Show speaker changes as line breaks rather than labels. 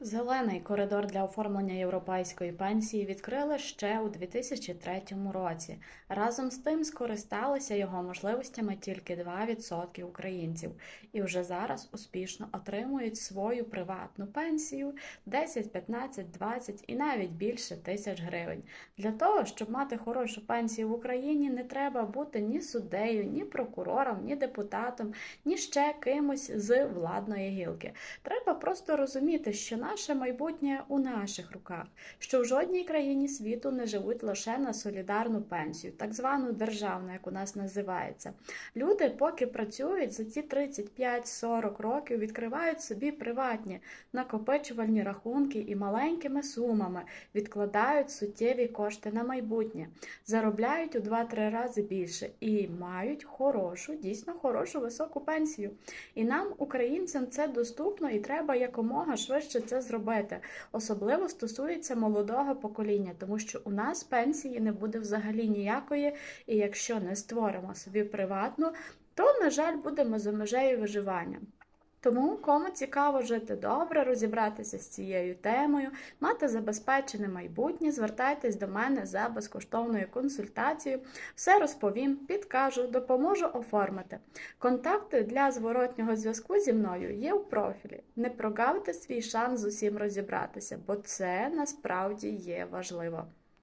Зелений коридор для оформлення європейської пенсії відкрили ще у 2003 році. Разом з тим скористалися його можливостями тільки 2% українців і вже зараз успішно отримують свою приватну пенсію 10, 15, 20 і навіть більше тисяч гривень. Для того, щоб мати хорошу пенсію в Україні, не треба бути ні суддею, ні прокурором, ні депутатом, ні ще кимось з владної гілки. Треба просто розуміти, що наше майбутнє у наших руках, що в жодній країні світу не живуть лише на солідарну пенсію, так звану державну, як у нас називається. Люди, поки працюють за ці 35-40 років, відкривають собі приватні накопичувальні рахунки і маленькими сумами відкладають суттєві кошти на майбутнє, заробляють у 2-3 рази більше і мають хорошу, дійсно хорошу високу пенсію. І нам, українцям, це доступно і треба якомога швидше це зробити. Особливо стосується молодого покоління, тому що у нас пенсії не буде взагалі ніякої, і якщо не створимо собі приватну, то, на жаль, будемо за межею виживання. Тому, кому цікаво жити добре, розібратися з цією темою, мати забезпечене майбутнє, звертайтесь до мене за безкоштовною консультацією. Все розповім, підкажу, допоможу оформити. Контакти для зворотнього зв'язку зі мною є в профілі. Не прогавте свій шанс з усім розібратися, бо це насправді є важливо.